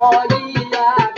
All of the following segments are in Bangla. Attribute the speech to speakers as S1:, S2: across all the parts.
S1: হইয়া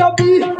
S1: happy.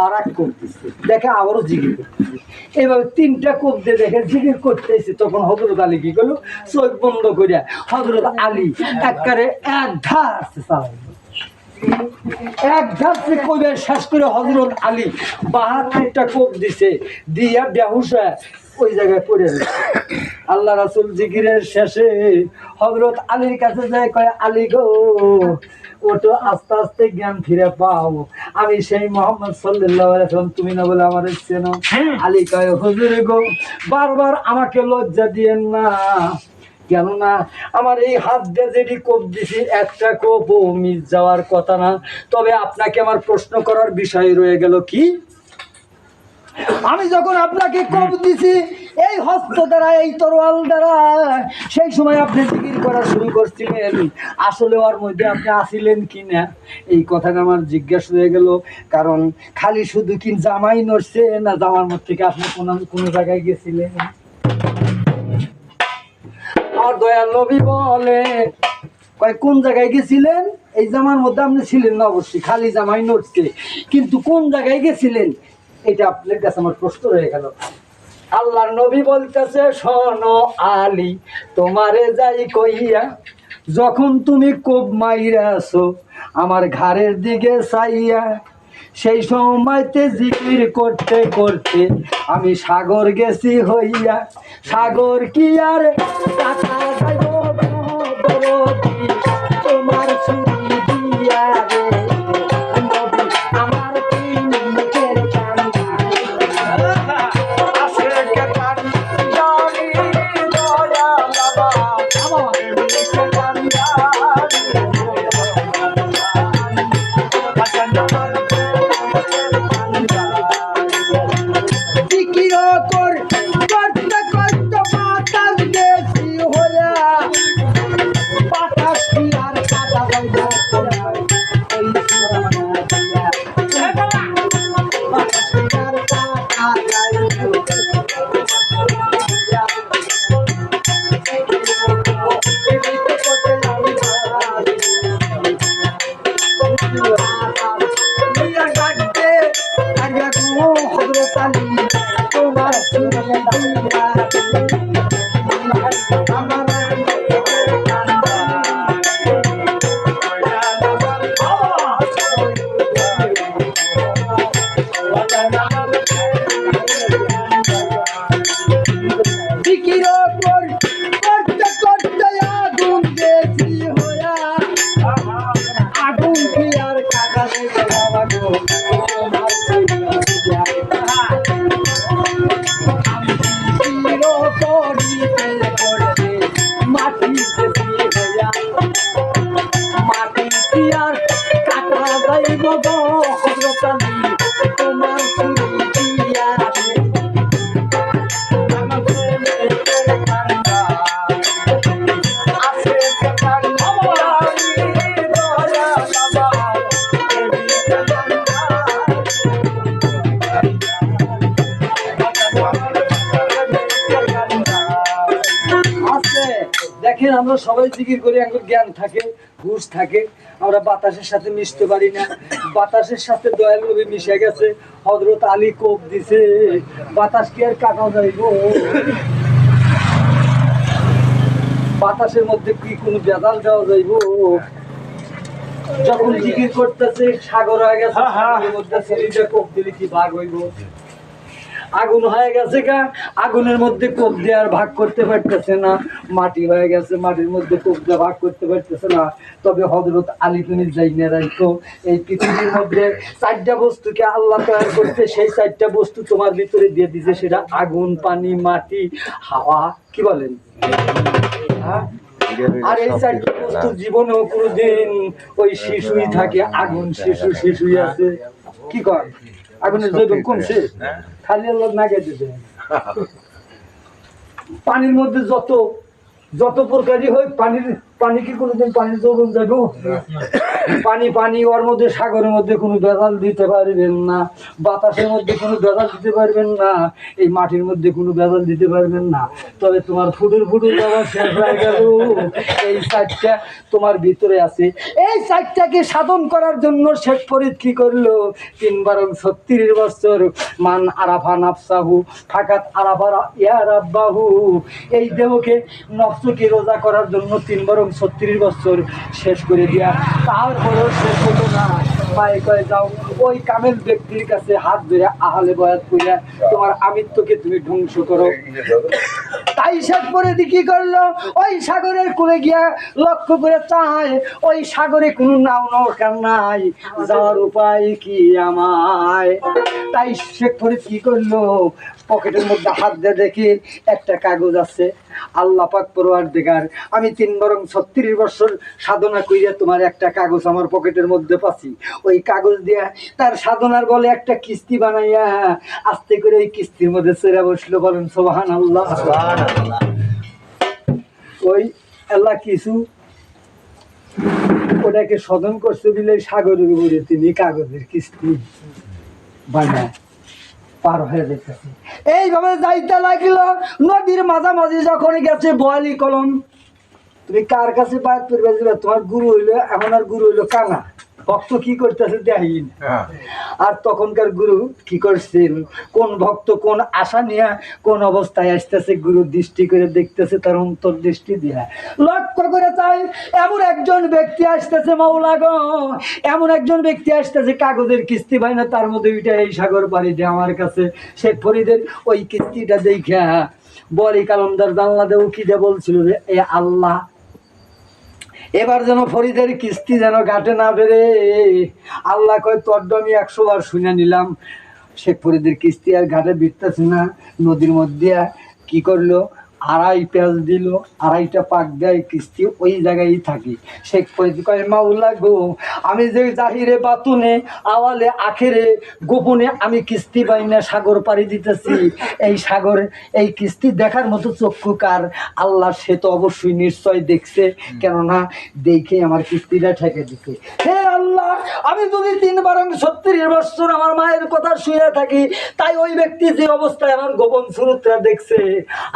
S1: আর এক কোপ দিচ্ছে দেখে আবারও জিগির করতেছে। এইভাবে তিনটা কোপ দিয়ে দেখে জিগির করতেছে, তখন হজরত আলী কি করল? চোখ বন্ধ করিয়া হজরত আলী একবারে এক ধার আসছে এক সে কবে শেষ করে হজরত আলী বাহাত্তরটা কোপ দিছে, দিয়া বেহুশ ওই জায়গায় পড়ে আল্লাহ রাসুল জিকিরের শেষে হজরত আলীর কাছে যায় কয় আলী গো ওটো আস্তে আস্তে জ্ঞান ফিরে পাও। আমি সেই মোহাম্মদ সাল্লাহ আলাইসাল্লাম তুমি না বলে আমার চেনো। আলী কয় হুজুর গো বারবার আমাকে লজ্জা দিয়েন না। কেননা আমার এই হাত দিয়ে যেটি কোপ দিছি একটা কোপ মিস যাওয়ার কথা না। তবে আপনাকে আমার প্রশ্ন করার বিষয় রয়ে গেল কি? আমি যখন আপনাকে কোপ দিছি, এই হস্ত দ্বারা, এই তরোয়াল দ্বারা, সেই সময় আপনি জিকির করা শুরু করছিলেন। আসলে ওর মধ্যে আপনি আসিলেন কি না? এই কথাটা আমার জিজ্ঞাসা হয়ে গেল। কারণ খালি শুধু কি জামাই নড়ছে না জামার মধ্যে থেকে আপনি কোনো কোনো জায়গায় গেছিলেন? আর দয়াল নবী বলে, কয়, কোন জায়গায় গেছিলেন? এই জামার মধ্যে আপনি ছিলেন না অবশ্যই, খালি জামাই নড়ছে। কিন্তু কোন জায়গায় গেছিলেন? এটা আপনার কাছে আমার প্রশ্ন রয়ে গেল। আল্লাহর নবী বলতেছে, শোনো আলী, তোমারে যাই কইয়া, যখন তুমি কোপ মাইরাছো, আমার ঘাড়ের দিকে চাইয়া, সেই সময়তে জিকির করতে করতে আমি সাগর গেছি হইয়া। সাগর কি আর তোমার ছুরি দিয়া
S2: প্রেমিকের
S1: আছে। দেখেন আমরা সবাই জিকির করি এখন জ্ঞান থাকে হুশ থাকে। আমরা বাতাসের সাথে মিশতে পারি না। বাতাসের সাথে দয়াল নবী মিশে গেছে। হজরত আলী কোপ দিছে। বাতাস কি আর কাটা যাইব? বাতাসের মধ্যে কি কোনো বেদাল দেওয়া যাইব? যখন জিকির করতেছে সাগর হয়ে গেছে। মধ্যে ছেলেটা কোপ দিলে কি ভাগ হইব? আগুন হয়ে গেছে গা। আগুনের মধ্যে কোপ দিয়ে আর ভাগ করতে পারতেছে না। মাটি হয়ে গেছে, মাটির মধ্যে কোপ দিয়ে ভাগ করতে পারতেছে না। তবে হজরত আলী তুমি যাই না রাখো এই পৃথিবীর মধ্যে চারটা বস্তুকে আল্লাহ তৈরি করতে সেই চারটা বস্তু তোমার ভিতরে দিয়ে দিছে সেটা আগুন, পানি, মাটি, হাওয়া, কি বলেন? হ্যাঁ? আর এই চারটি বস্তু জীবনেও কোনোদিন ওই শিশুই থাকে, আগুন শিশু শিশুই আছে। কি কর আগুনের জৈবন কমছে খালি আল্লাহ নাগে দিতে পানির মধ্যে যত যত প্রকারই হয় পানির পানি কি কোনোদিন পানির যৌবন যাব পানি পানি, ওর মধ্যে, সাগরের মধ্যে কোনো বেজাল দিতে পারবেন না, বাতাসের মধ্যে কোনো বেজাল দিতে পারবেন না, এই মাটির মধ্যে কোনো বেজাল দিতে পারবেন না। তবে তোমার ফুটুর ফুটুর বাবা শেষ হয়ে গেল। এই সাইডটা তোমার ভিতরে আছে। এই সাইডটাকে সাধন করার জন্য শেখ ফরিদ কি করল? তিন বারং ছত্রিশ বছর, মান আরাফা নাফসাহু, ফাকাত আরাফা ইয়া রাব্বাহু। এই দেহকে, নফসকে রোজা করার জন্য তিন বরং ছত্রিশ বছর শেষ করে দিয়া, তারপরেও শেষ হলো না। মায়ে কয়ে, যাও, ওই কামেল ব্যক্তির কাছে হাত ধরে আহালে বয়াত কইরা তোমার আমিত্বকে তুমি ধ্বংস করো। তাই শেষ দি কি করল? ওই সাগরের কুলে গিয়া লক্ষ্য করে চায়, ওই সাগরে কোনো নাও নৌকা নাই, যাওয়ার উপায় কি আমায়? তাই শেখ ফরিদ কি করল? পকেটের মধ্যে হাত দিয়ে দেখি একটা কাগজ আছে। আল্লাহ পাক পড়োয়ার দেখার আমি তিন বরং ছত্রিশ বছর সাধনা কইরা তোমার একটা কাগজ আমার পকেটের মধ্যে পাচ্ছি। ওই কাগজ দিয়া তার সাধনার বলে একটা কিস্তি বানাইয়া আস্তে করে ওই কিস্তির মধ্যে চেরা বসল বলেন সোহান আল্লাহ ওই আল্লাহ কিছু ওটাকে সদন করছে দিলে সাগরের উপরে তিনি কাগজের কিস্তি বানায়। পার হয়ে যেতেছে এইভাবে যাইতে লাগিল, নদীর মাঝামাঝি যখন গেছে বয়ালি কলম, তুমি কার কাছে পায় পরিবার তোমার গুরু হইল, এখন আর গুরু হইল কানা ভক্ত কি করতেছে দেখিন আর তখনকার গুরু কি করছেন? কোন ভক্ত কোন আশা নিয়ে কোন অবস্থায় আসতেছে? গুরু দৃষ্টি করে দেখতেছে তার অন্তর দৃষ্টি দিয়া। লক্ষ্য করে তাই এমন একজন ব্যক্তি আসতেছে মৌলা গো। এমন একজন ব্যক্তি আসতেছে কাগজের কিস্তি ভাই না তার মধ্যে ওইটা এই সাগর পাড়ি দিয়ে আমার কাছে। শেখ ফরিদের ওই কিস্তিটা দেখা বলি কালমদার জানলা দেও কি দিয়ে বলছিল যে এ আল্লাহ এবার যেন ফরিদের কিস্তি যেন ঘাটে না বেড়ে, আল্লাহ কয়, তোর আমি একশো বার শুনে নিলাম। শেখ ফরিদের কিস্তি আর ঘাটে বিটতেছে না। নদীর মধ্যে কি করল? আড়াই পেঁয়াজ দিল, আড়াইটা পাক দেয় কিস্তি, ওই জায়গায় থাকি। সে কয় গো, আমি যে জাহিরে বাতুনে আওয়ালে আখেরে গোপনে আমি কিস্তি পাই না, সাগর পাড়ি দিতেছি। এই সাগর, এই কিস্তি দেখার মতো চক্ষু কার? আল্লাহ, সে তো অবশ্যই নিশ্চয় দেখছে। কেননা দেখে আমার কিস্তিটা ঠেকে দিতে হে আল্লাহ, আমি যদি তিন বারং ছত্রিশ বছর আমার মায়ের কথা শুয়ে থাকি, তাই ওই ব্যক্তি যে অবস্থায় আমার গোপন সুরতরা দেখছে।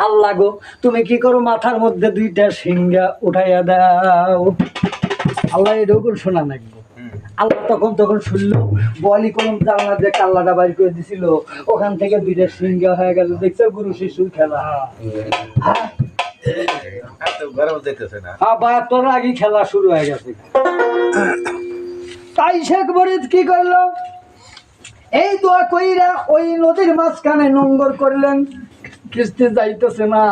S1: আল্লাহ গো তুমি কি করো মাথার মধ্যে দুইটা সিঙ্গা উঠাইয়া দাও। আল্লাহ করে শোনা লাগবে আল্লাহ তখন তখন শুনলো বলি কলম জানলা দিয়ে কাল্লাটা বাইর করে দিছিল। ওখান থেকে দুইটা সিঙ্গা হয়ে গেল দেখছ গুরু শিশুর খেলা? হ্যাঁ। বাহাত্তর আগে খেলা শুরু হয়ে গেছে। তাই শেখ ফরিদ কি করল? এই দোয়া কইরা ওই নদীর মাঝখানে নোংর করলেন। কিস্তি যাইতেছে না।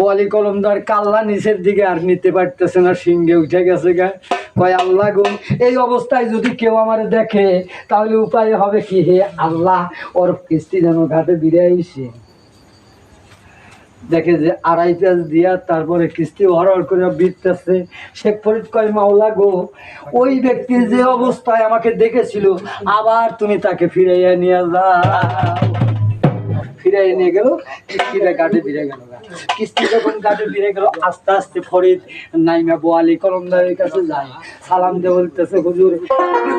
S1: বলি কলমদার, কাল্লা নিচের দিকে আর নিতে পারতেছে না, সিংহে উঠে গেছে গা। কয়, আল্লাহ গো, এই অবস্থায় যদি কেউ আমার দেখে, তাহলে উপায় হবে কি হে আল্লাহ? ওর কিস্তি যেন ঘাটে আইসে। দেখে যে আড়াই পেঁয়াজ দিয়া তারপরে কিস্তি হরহর করে বিততেছে শেখ ফরিদ কয়, মাওলা গো, ওই ব্যক্তির যে অবস্থায় আমাকে দেখেছিল, আবার তুমি তাকে ফিরাইয়া নিয়ে যাও। ফিরাই নিয়ে গেল কিস্তিটা গাড়ি ফিরে গেল কিস্তি যখন গাড়ি ফিরে গেল, আস্তে আস্তে ফরিদ নাইমা বোয়ালি কলমদারের কাছে যায়। সালাম দিয়ে বলতেছে, হুজুর,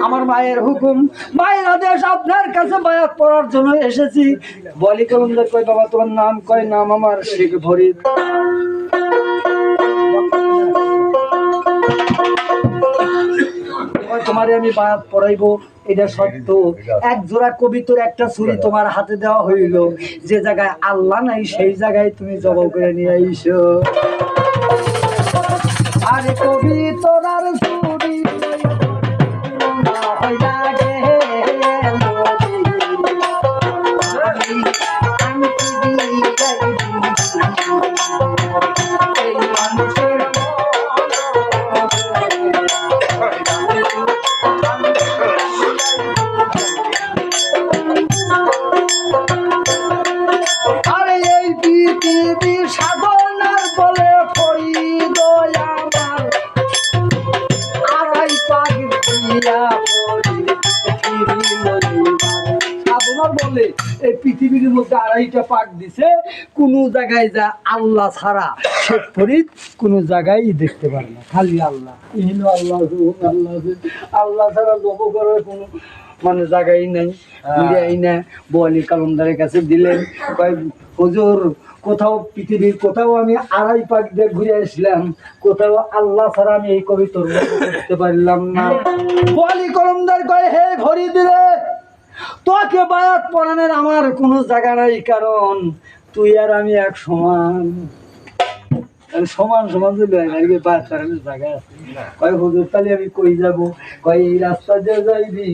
S1: আমার মায়ের হুকুম, মায়ের আদেশ আপনার কাছে বায়াত পড়ার জন্য এসেছি। বলি কলমদার কয়, বাবা, তোমার নাম কয়? নাম আমার শেখ ফরিদ। তোমারে আমি বায়াত পড়াইবো এটা সত্য। এক জোড়া কবিতর একটা ছুরি তোমার হাতে দেওয়া হইল। যে জায়গায় আল্লাহ নাই সেই জায়গায় তুমি জবাব করে নিয়ে আইস। আরে কবি আর পাক দিছে কোন জায়গায় যা আল্লাহ ছাড়া শেখ ফরিদ কোন জায়গায় দেখতে পারে না খালি আল্লাহ। ইহিল আল্লাহ আল্লাহ আল্লাহ ছাড়া জব করার কোনো মানে জায়গাই নাই মিডিয়াই না বোয়ালি কালন্দারের কাছে দিলেন কয় হুজুর কোথাও পৃথিবীর কোথাও আমি আড়াই পাক দিয়ে ঘুরে আসলাম কোথাও আল্লাহ ছাড়া আমি এই কবিতর করতে পারলাম না। বোয়ালি কলমদার কয় হে ভরি দিলে তোকে বায়াত পড়ানোর আমার কোনো জায়গা নাই কারণ তুই আর আমি এক সমান। সমান সমান বায়াত জায়গা আছে। কয় হুজুর তাহলে আমি কই যাব? কয় এই রাস্তা দিয়ে যাইবি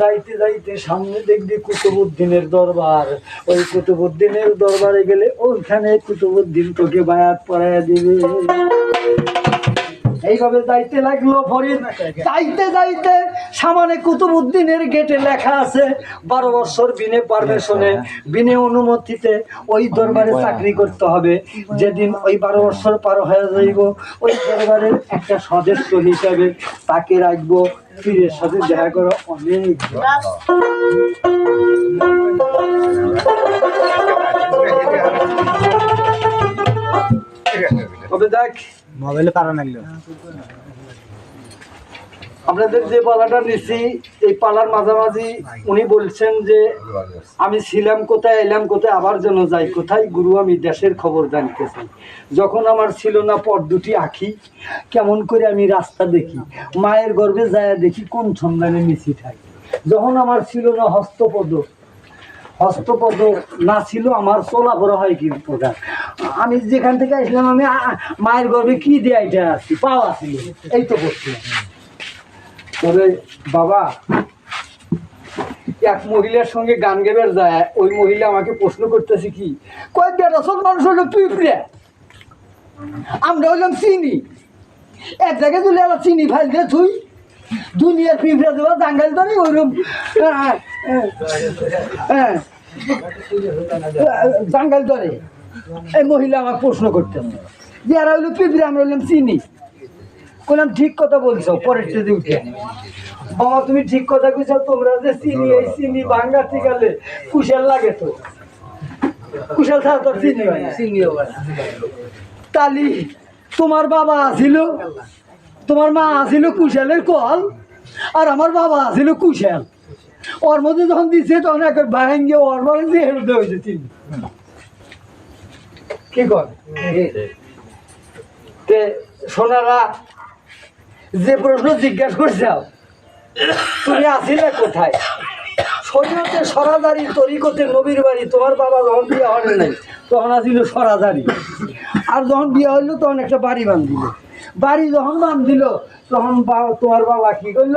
S1: যাইতে যাইতে সামনে দেখবি কুতুবুদ্দিনের দরবার। ওই কুতুবুদ্দিনের দরবারে গেলে ওইখানে কুতুবুদ্দিন তোকে বায়াত পড়াইয়া দিবে। এইভাবে যাইতে লাগল ফরিদ। যাইতে যাইতে সামনে কুতুবুদ্দিনের গেটে লেখা আছে বারো বছর বিনে পারমিশনে বিনে অনুমতিতে ওই দরবারে চাকরি করতে হবে। যেদিন ওই বারো বছর পার হয়ে যাইব ওই দরবারের একটা সদস্য হিসাবে তাকে রাখব পীরের সাথে দেখা করো অনেক তবে দেখ
S2: মোবাইলে লাগল।
S1: আপনাদের যে পালাটা নিছি, এই পালার মাঝামাঝি উনি বলছেন যে, আমি ছিলাম কোথায়, এলাম কোথায়, আবার যেন যাই। কোথায়? গুরু, আমি দেশের খবর জানতে চাই যখন আমার ছিল না পর দুটি আঁখি, কেমন করে আমি রাস্তা দেখি, মায়ের গর্ভে যায় দেখি কোন সন্ধানে মিছি থাকি যখন আমার ছিল না হস্তপদ হস্তপদ না ছিল, আমার চলাফেরা হয় কি প্রকার আমি যেখান থেকে আসলাম, আমি মায়ের গর্ভে কি দিয়ে এটা আসছি পাওয়া ছিল এই তো করছিলাম তবে বাবা, এক মহিলার সঙ্গে গান গেবার যায়, ওই মহিলা আমাকে প্রশ্ন করতেছে কি কয়েক দেড়শো মানুষ হলো পিঁপড়ে আমরা হইলাম চিনি। এক জায়গায় তুলে আবার চিনি ফাইল দিয়ে থুই। দুনিয়ার পিঁপড়ে দেওয়া জাঙ্গাল ধরে ওইরকম হ্যাঁ, হ্যাঁ, হ্যাঁ, ধরে। এই মহিলা আমাকে প্রশ্ন করতেন। যে এরা হইল পিঁপড়ে আমরা হইলাম চিনি। বললাম ঠিক কথা বলছো পরের স্টেজে উঠে। বাবা তুমি ঠিক কথা কইছো তোমরা যে চিনি এই চিনি ভাঙ্গা ঠিকালে কুশাল লাগে তো। কুশাল ছাড়া তোর চিনি হয় না। তালি তোমার বাবা আছিল তোমার মা আছিল কুশালের কল আর আমার বাবা আছিল কুশাল। ওর মধ্যে যখন দিচ্ছে তখন একবার ভাঙ্গে ওর মধ্যে হেরতে হয়েছে চিনি কি কর সোনারা যে প্রশ্ন জিজ্ঞাসা করছাও তুমি আসিলে কোথায়? শরীরতে সরাদারি, তরিকতে নবীর বাড়ি, তোমার বাবা যখন বিয়ে হয় নাই, তখন আসিল সরাদারি। আর যখন বিয়ে হইল, তখন একটা বাড়ি বান্ধিল। বাড়ি যখন বান্ধিল, তখন তোমার বাবা কি করল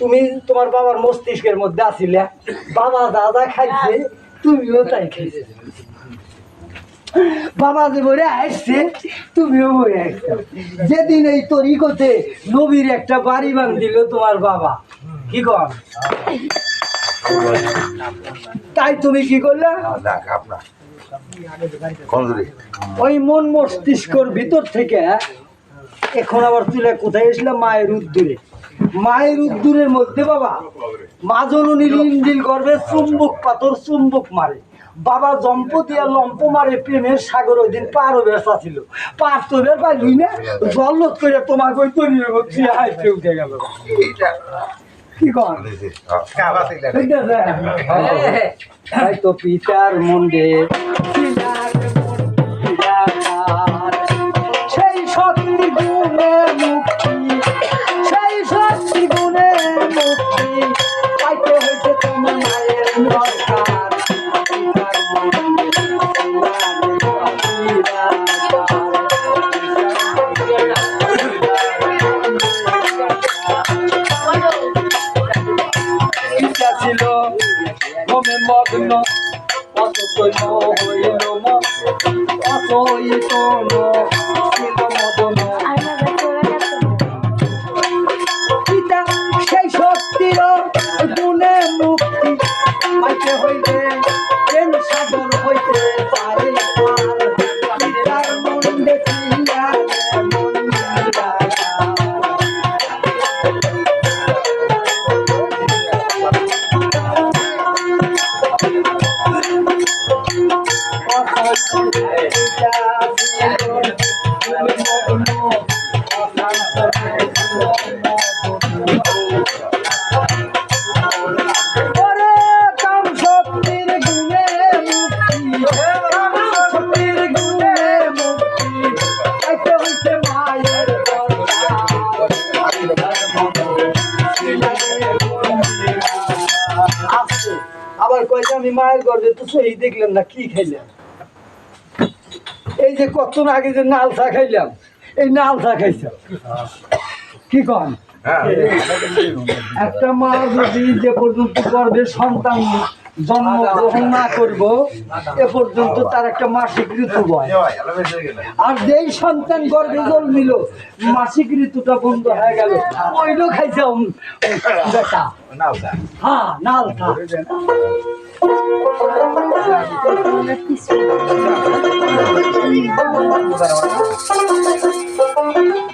S1: তুমি তোমার বাবার মস্তিষ্কের মধ্যে আসিলে বাবা দাদা খাইছে তুমিও তাই খাইছে। বাবা যে বলে আসছে তুমিও বলে আসছো। যেদিন এই তরিকতে নবীর একটা বাড়ি বান্ধিল তোমার বাবা কি কর তাই তুমি কি করলে? ওই মন মস্তিষ্কর ভিতর থেকে এখন আবার তুলে কোথায় এসলাম মায়ের উদ্দূরে। মায়ের উদ্দুরের মধ্যে বাবা। মা জননীর ইন্দিল গর্ভে চুম্বক পাথর, চুম্বক মারে। বাবা জম্পতি আর লম্প মারে, প্রেমের সাগর ওই দিন পার হবে ছিল পার তো বের পাইলি না, জল্লত করে তোমাকে ওই তৈরি হচ্ছে হাইতে উঠে গেল। কি তো পিতার মন্ডে সেই শক্তি সেই শক্তি গুণে মুক্তি পাইতে হয়েছে তোমার মায়ের দরকার। ছিল ঘুমে মগ্ন অত তৈল হইল মন অত ইতন সেই দেখলেন না কি খাইলাম? এই যে কতক্ষণ আগে যে নাল চা খাইলাম এই নাল চা খাইছাম কি কন? একটা মা যদি যে পর্যন্ত করবে সন্তান জন্মগ্রহণ না করব এ পর্যন্ত তার একটা মাসিক ঋতু হয় আর যেই সন্তান গর্ভে জন্মিল মাসিক ঋতুটা বন্ধ হয়ে গেল। খাইছাম বেটা। হ্যাঁ নালটা
S3: কিছু